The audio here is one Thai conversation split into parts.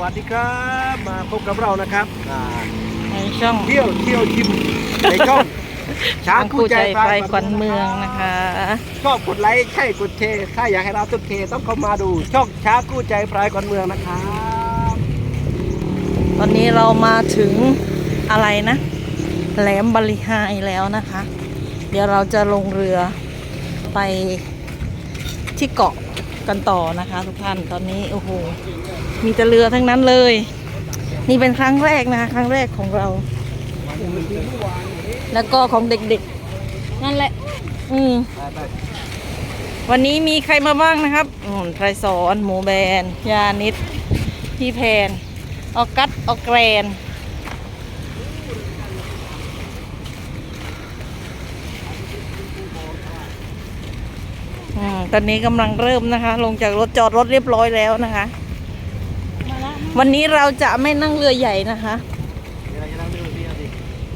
วัสดีครับมาพบกับเรานะครับอ่าในช่องเที่ยวเที่ยวชิมในช่องช้าทางงคู่คู่ใจใจพาไฟไปขวัญเมืองนะคะชอบกดไลค์ใช่กดแชร์ถ้าอยากให้เราตุดเทต้องเข้ามาดูช่องช้าคู่ใจพรายขวัญเมืองนะครับ ตอนนี้เรามาถึงอะไรนะ แหลมบริหายแล้วนะคะ เดี๋ยวเราจะลงเรือไปที่เกาะกันต่อนะคะ ทุกท่านตอนนี้โอ้โห มีแต่เรือทั้งนั้นเลย นี่เป็นครั้งแรกนะคะครั้งแรกของเรา แล้วก็ของเด็กๆ นั่นแหละ อืมวันนี้มีใครมาบ้างนะครับอืมไทรสอนหมูแบน ยานิด พี่แพน ออกัสออแกรนอืมตอนนี้กำลังเริ่มนะคะ ลงจากรถจอดรถเรียบร้อยแล้วนะคะ วันนี้เราจะไม่นั่งเรือใหญ่นะคะ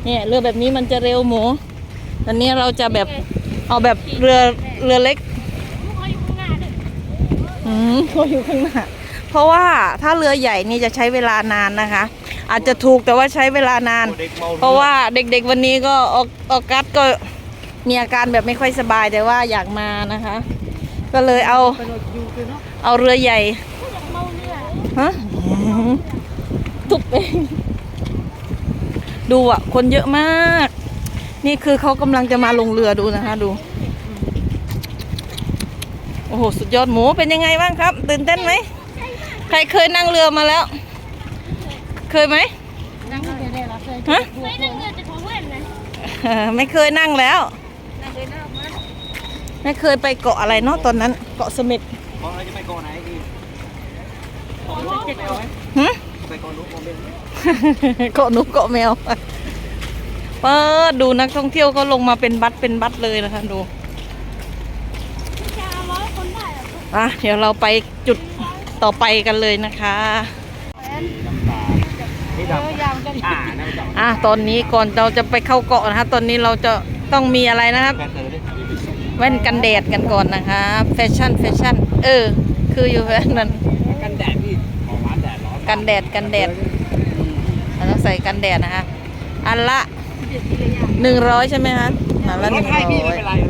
เนี่ยเรือแบบนี้มันจะเร็วหมูตอนนี้เราจะแบบเอาแบบเรือเรือเล็กอืมเขาอยู่ข้างหน้าเพราะว่าถ้าเรือใหญ่นี่จะใช้เวลานานนะคะ อาจจะถูกแต่ว่าใช้เวลานานเด็กเมาเพราะว่าเด็กๆวันนี้ก็ออกออกัสก็มีอาการแบบไม่ค่อยสบายแต่ว่าอยากมานะคะ ก็เลยเอาเอาเรือใหญ่ฮะทุบเอง ดูอะ คนเยอะมาก นี่คือเขากำลังจะมาลงเรือดูนะคะ ดู โอ้โห สุดยอดหมูเป็นยังไงบ้างครับ ตื่นเต้นไหม ใครเคยนั่งเรือมาแล้ว เคยไหมฮะไม่นั่งเรือจะท้องเว่นนะเออไม่เคยนั่งแล้ว ไม่เคยไปเกาะอะไรเนาะตอนนั้น เกาะเสม็ดเพราะเราจะไปเกาะไหนอีกหึ ไปเกาะนู้นโมเมนต์เกาะหนูเกาะแมวเปิดดูนักท่องเที่ยวก็ลงมาเป็นบัสเป็นบัสเลยนะคะดูจะเอาร้อยคนได้เหรออะเดี๋ยวเราไปจุดต่อไปกันเลยนะคะนี่ดำอ่านั่นดำอะตอนนี้ก่อนเราจะไปเข้าเกาะนะคะ ตอนนี้เราจะต้องมีอะไรนะครับแฟนเธอดิแว่นกันแดดกันก่อนนะคะ แฟชั่นแฟชั่น เออ คืออยู่แว่นนั้นกันแดดพี่ กันแดดกันแดดเราต้องใส่กันแดดนะคะ อันละหนึ่งร้อยใช่ไหมคะอันละหนึ่งร้อย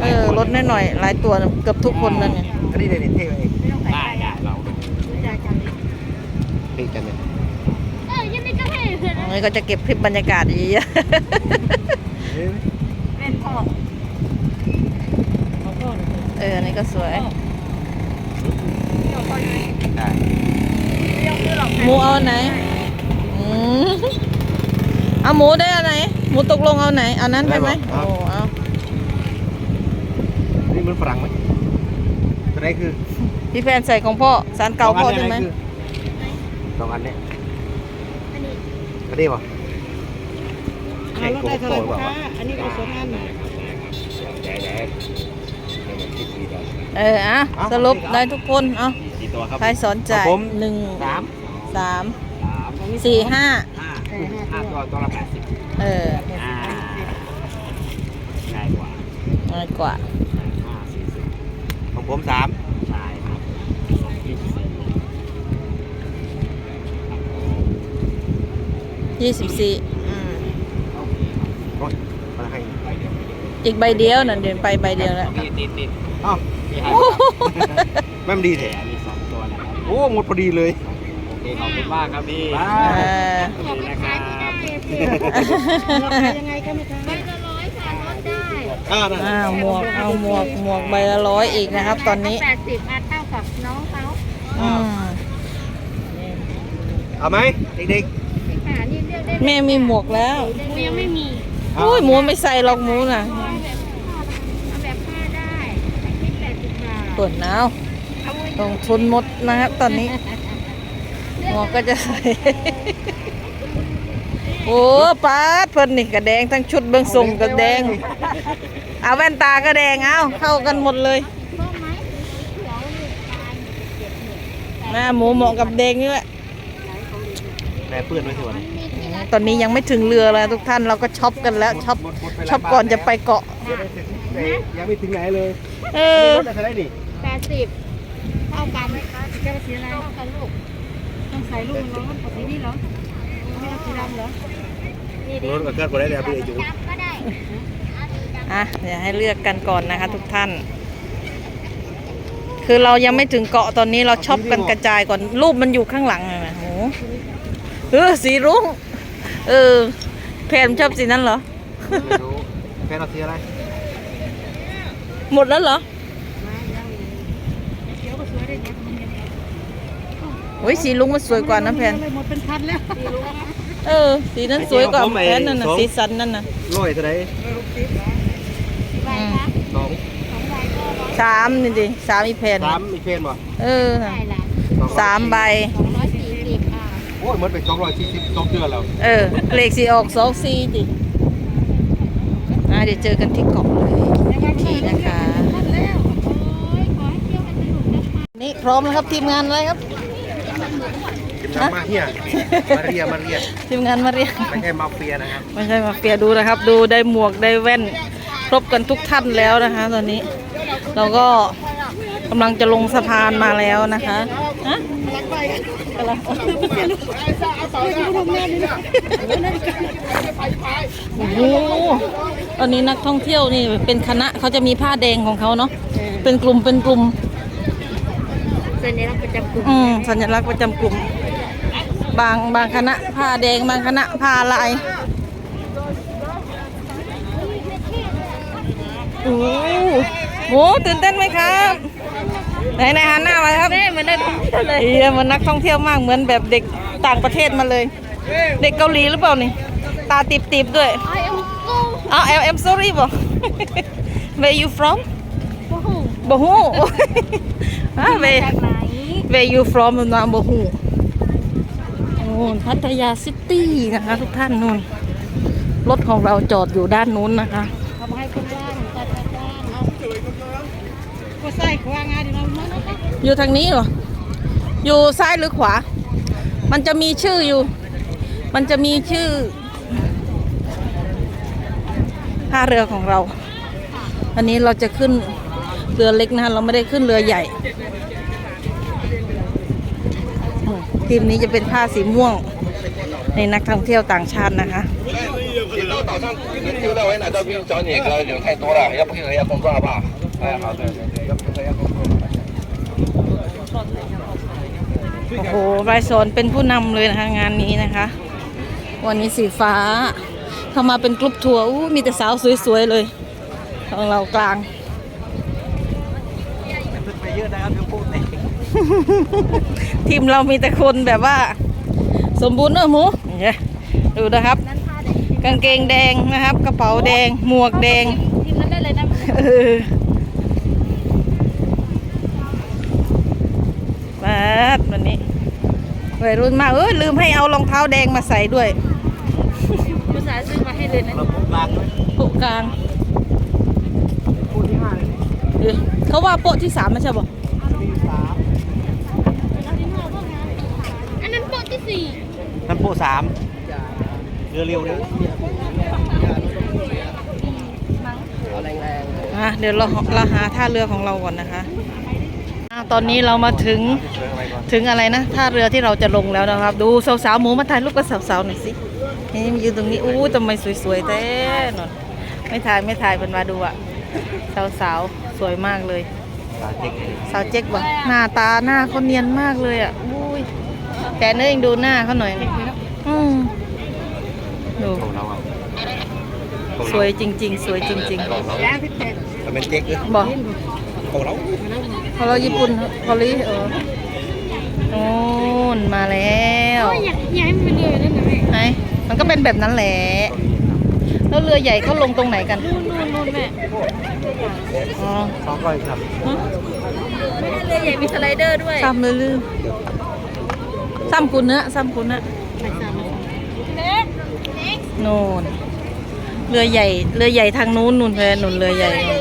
เออลดน้อยหน่อยๆหลายตัวเกือบทุกคนนั่นไงอันนี้เด็ดเท่เองได้ได้เราเท่กันเลยเออยังไม่ก็ให้เพื่อนอันนี้ก็จะเก็บคลิปบรรยากาศดีอะเป็นพ่อเอออันนี้ก็สวยได้ หมูเอาอันไหนอืมเอาหมูได้อันไหนหมูตกลงเอาไหนเอานั้นได้ไหมโอ้เอานี่มันฝรั่งไหมตัวไหนคือพี่แฟนใส่ของพ่อสารเก่าพ่อใช่ไหมสองอันเนี่ยอันนี้ก็ได้ป่ะอ่าลดได้เท่าไหร่คะอันนี้ก็สองอันเอออะสรุปได้ทุกคน เอา กี่ตัวครับใครสนใจครับผมหนึ่งสามสามสามสี่ห้าห้าห้าตัวตัวละแปดสิบเอออ่าง่ายกว่าน้อยกว่าห้าสี่สิบของผมสามใช่ครับยี่สิบสี่ยี่สิบสี่โอ้ยมาให้อีกใบเดียวนั่นเดินไปใบเดียวแล้วติดติดติดอ้าวมีให้แม่มนดีแถมี โอ้หมดพอดีเลยโอเคขอบคุณมากครับพี่เออขอบคุณค่ะที่ได้เพื่อนราคายังไงคะแม่ค้าใบละร้อยค่ะลดได้อ่าอ้าวหมวกเอาหมวกหมวกใบละร้อยอีกนะครับ ตอนนี้แปดสิบอันเท่ากับน้องเขาอืมเอาไหมเด็กค่ะนี่เลือกได้แม่มีหมวกแล้วหมูยังไม่มีๆโอ้ยหมูไม่ใส่หรอกหมูน่ะเอาแบบผ้าได้คิดแปดสิบบาทเปิดหนาวเอาไว้ ลงทุนหมดนะครับตอนนี้ หมวกก็จะใส่ โอ้ป้าดเพิ่นนี่กระแดงทั้งชุดเบื้องสูงกระแดง เอาแว่นตากระแดงเอาเข้ากันหมดเลยเพิ่มไหมเขียวหรือปลายเจ็ดหนึ่งหน้าหมูเหมาะกับแดงนี่แหละแม่เปื้อนไว้ส่วนมีที่รักตอนนี้ยังไม่ถึงเรือเลยทุกท่านเราก็ช็อปกันแล้วช็อปช็อปก่อนจะไปเกาะ ยังไม่ถึงไหนเลย เออรถอะไรนี่แปดสิบเท่ากันไหมคะจะสีอะไรเท่ากันลูกอต้องใส่ลูกมันร้อนเอาสีนี้เหรอ ไม่เอาสีดำเหรอรถกับเกิดคนได้แล้วพี่ไอ้จูดำก็ได้อะเดี๋ยวให้เลือกกันก่อนนะคะ ทุกท่าน คือเรายังไม่ถึงเกาะตอนนี้เราช็อปกันกระจายก่อนรูปมันอยู่ข้างหลังเลยนะโหเออสีรุ้งเออแพนชอบสีนั้นเหรอไม่รู้แฟนเราสีอะไร หมดแล้วเหรอ เขียวก็สวยได้เนี่ย โอ้ยสีลุงมันสวยกว่านะแพนหมดเป็นพันแล้วเออ สีนั้นสวยกว่าแพนนั่นน่ะสีสันนั่นน่ะร้อยเท่าไหรใบครับสองสองใบก็ร้อยสามนี่ดิสามอีแพนสามมีแฟนบ่เออได้ละองร้อยสามใบสองร้อยสี่สิบค่ะโอ้ยหมันเป็นสองร้อยสี่สิบสองเดือนแล้วเออเลขสีออกสองสี่ดิอะเดี๋ยวเจอกันที่เกาะเลยนี่นะคะพันแล้วโอ้ยขอให้เที่ยวกันสนุกนะคะนี่พร้อมแล้วครับทีมงานอะไรครับ กินน้ำมาเฮียมาเรียมาเรียทีมงานมาเรียกไม่ใช่มาเฟียนะครับไม่ใช่มาเฟียดูนะครับ ดูได้หมวกได้แว่น ครบกันทุกท่านแล้วนะคะ ตอนนี้ เราก็กำลังจะลงสะพานมาแล้วนะคะฮะกำลังโอ้โหตอนนี้นักท่องเที่ยวนี่เป็นคณะเขาจะมีผ้าแดงของเขาเนาะเป็นกลุ่มเป็นกลุ่มสัญลักษณ์ประจำกลุ่มอืมสัญลักษณ์ประจำกลุ่ม บางบางคณะผ้าแดงบางคณะผ้าลายโอ้โหโหตื่นเต้นไหมครับไหนไหนหันหน้ามาครับแม่เหมือนได้ท่องเที่ยวเลยเอียเหมันนักท่องเที่ยวมากเหมือนแบบเด็กต่างประเทศมาเลย เด็กเกาหลีหรือเปล่านี่ตาติบๆด้วยไอเอ็มกูอ้าว I'm I'm sorry บ่ Where you from โอ้โหบ่ฮู้อ่า Where จากไหน Where you from นะบ่ฮู้ โอ้พัทยาซิตี้นะคะ ทุกท่านนู่น รถของเราจอดอยู่ด้านนู้นนะคะเอามาให้คุณว่างจัดจัดจ้านเอาก็ใส่ขวางานเดี๋ยวเรามาแล้วก็อยู่ทางนี้เหรอ อยู่ซ้ายหรือขวา มันจะมีชื่ออยู่ มันจะมีชื่อท่าเรือของเรา อันนี้เราจะขึ้นเรือเล็กนะคะเราไม่ได้ขึ้นเรือใหญ่ ทีมนี้จะเป็นผ้าสีม่วง ในนักท่องเที่ยวต่างชาตินะคะโอ้โหรไรโซนเป็นผู้นำเลยนะคะงานนี้นะคะ วันนี้สีฟ้าเข้ามาเป็นกลุ่มทัวร์มีแต่สาวสวยๆเลย ของเรากลาง ขึ้นไปเยอะนะครับเดี๋ยวพูดเองทีมเรามีแต่คนแบบว่า สมบูรณ์เนอะหมูเนี่ยดูนะครับ กางเกงแดงนะครับ กระเป๋าแดง หมวกแดงทีมนั้นได้เลยนะเออมาดวันนี้วัยรุ่นมากเออลืมให้เอารองเท้าแดงมาใส่ด้วยภาษาห์ซื้อมาให้เลยนะเราพูดกลางด้วยโปะกลางพูดที่ห้าเลย เออเขาว่าโปะที่สามไม่ใช่บอกมีสามอันนั้นโป๊ะที่สี่นั่นโปะสามเรือเร็วเลยอะเดี๋ยวเราเราหาท่าเรือของเราก่อนนะคะอะตอนนี้เรามาถึงถึงอะไรนะท่าเรือที่เราจะลงแล้วนะครับ ดูสาวๆหมูมาถ่ายรูปกับสาวๆหน่อยสินี่มายืนตรงนี้อู้ทำไมสวยๆแต่นนไม่ถ่ายไม่ถ่ายเป็นมาดูอะ สาวๆสวยมากเลยตาเจ๊กสาวเจ๊กบอกหน้าตาหน้าเขาเนียนมากเลยอะอุ้ยแต่เนื้อเองดูหน้าเขาหน่อยอืมดูของเราอะสวยจริง ๆ สวยจริงย่างพิเศษแต่เป็นเจ๊กเลยๆบอกของเราพอเราญี่ปุ่นพอลิเออโน่นมาแล้วโอ้ยอยากอยากให้มันเป็นเรือนั่นนะแม่ไหนมันก็เป็นแบบนั้นแหละ แล้วเรือใหญ่เขาลงตรงไหนกันนู่นนู่นนู่นแม่อ๋อสองร้อยครับฮะเรือใหญ่มีสไลเดอร์ด้วยซ้ำเลยลืมซ้ำคุณเนื้อะซ้ำคุณเนื้อะเล็กเล็กโน่นเรือใหญ่เรือใหญ่ทางนู้นนู่นเลยนู่นเรือใหญ่นู่น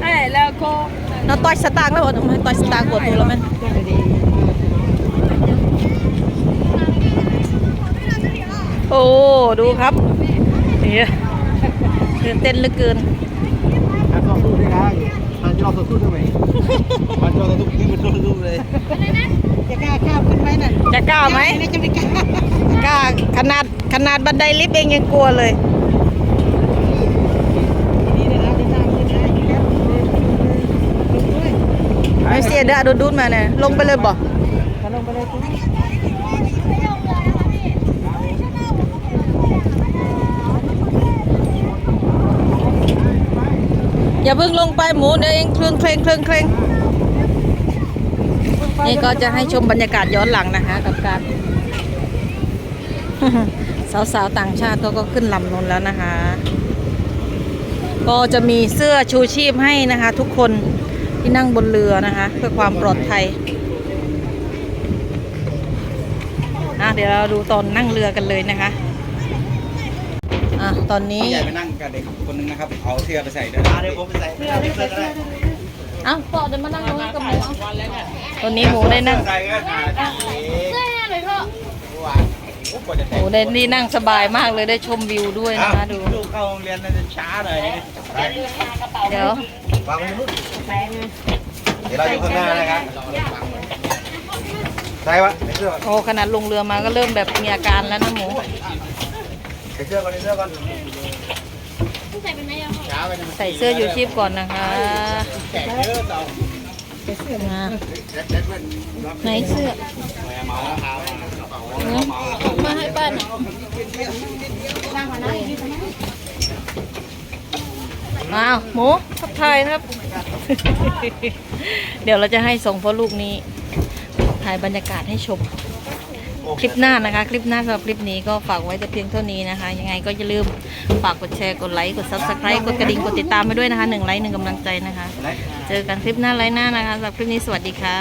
ได้แล้วก็เราต่อยสตางค์แล้วเหรอทำไมต่อยสตางค์กดตัวแล้วไห โอ้ ดูครับเนี่ยตื่นเต้นเหลือเกินแล้วก็พูดด้วยนะทางยออสดๆได้ไหมมาจอสดๆนี่มันจอสดๆเลยจะกล้าข้ามขึ้นไหมน่ะจะกล้าไหมนี่จะไม่กล้ากล้าขนาดขนาดบันไดลิฟต์เองยังกลัวเลยนี่เลยนะจะนั่งขึ้นได้อยู่แล้วเลยด้วยไม่เสียเด้อดูดๆมาเนี่ยลงไปเลยบ่ขอลงไปเลย อย่าเพิ่งลงไปหมูเดี๋ยวเองเครื่องเคร่งเครื่องเคร่งนี่ก็จะให้ชมบรรยากาศย้อนหลังนะคะ กับการสาวๆต่างชาติก็ก็ขึ้นลำนนแล้วนะคะ ก็จะมีเสื้อชูชีพให้นะคะ ทุกคนที่นั่งบนเรือนะคะ เพื่อความปลอดภัยอะเดี๋ยวเราดูตอนนั่งเรือกันเลยนะคะ ตอนนี้ใหญ่ไปนั่งกับเด็กคนนึงนะครับ เอาเสื้อไปใส่ด้วยเดี๋ยวผมไปใส่เสื้อเสื้อก็ได้เอ้าปอเดี๋ยวมานั่งตรงนี้กับหมูเอาตอนนี้หมูได้นั่งใส่ก็หาที่โอ้กว่าจะหแต่งมูได้นี่นั่งสบายมากเลยได้ชมวิวด้วยนะคะดูลูกเข้าโรงเรียนน่าจะช้าหน่อยเดี๋ยววางไว้นู่นเดี๋ยวเราอยู่ข้างหน้านะครับใส่วะใส่เสื้อก่อนโอ้ขนาดลงเรือมาก็เริ่มแบบมีอาการแล้วนะหมู ใส่เสื้อก่อนใส่เสื้อก่อนใส่เสื้อยูชีพก่อนนะคะแขกเยอะต่อมาไหนเสื้อเมาเท้าเนี่ยมาให้ป้าหน่อยอ้าวหมูทับทายนะครับ เดี๋ยวเราจะให้ส่งพ่อลูกนี้ถ่ายบรรยากาศให้ชม คลิปหน้านะคะ คลิปหน้าสำหรับคลิปนี้ก็ฝากไว้แต่เพียงเท่านี้นะคะ ยังไงก็อย่าลืมฝากกดแชร์กดไลค์กด subscribe กดกระดิ่งกดติดตามไปด้วยนะคะหนึ่งไลค์หนึ่งกำลังใจนะคะ เจอกันคลิปหน้าไลค์หน้านะคะสำหรับคลิปนี้สวัสดีค่ะ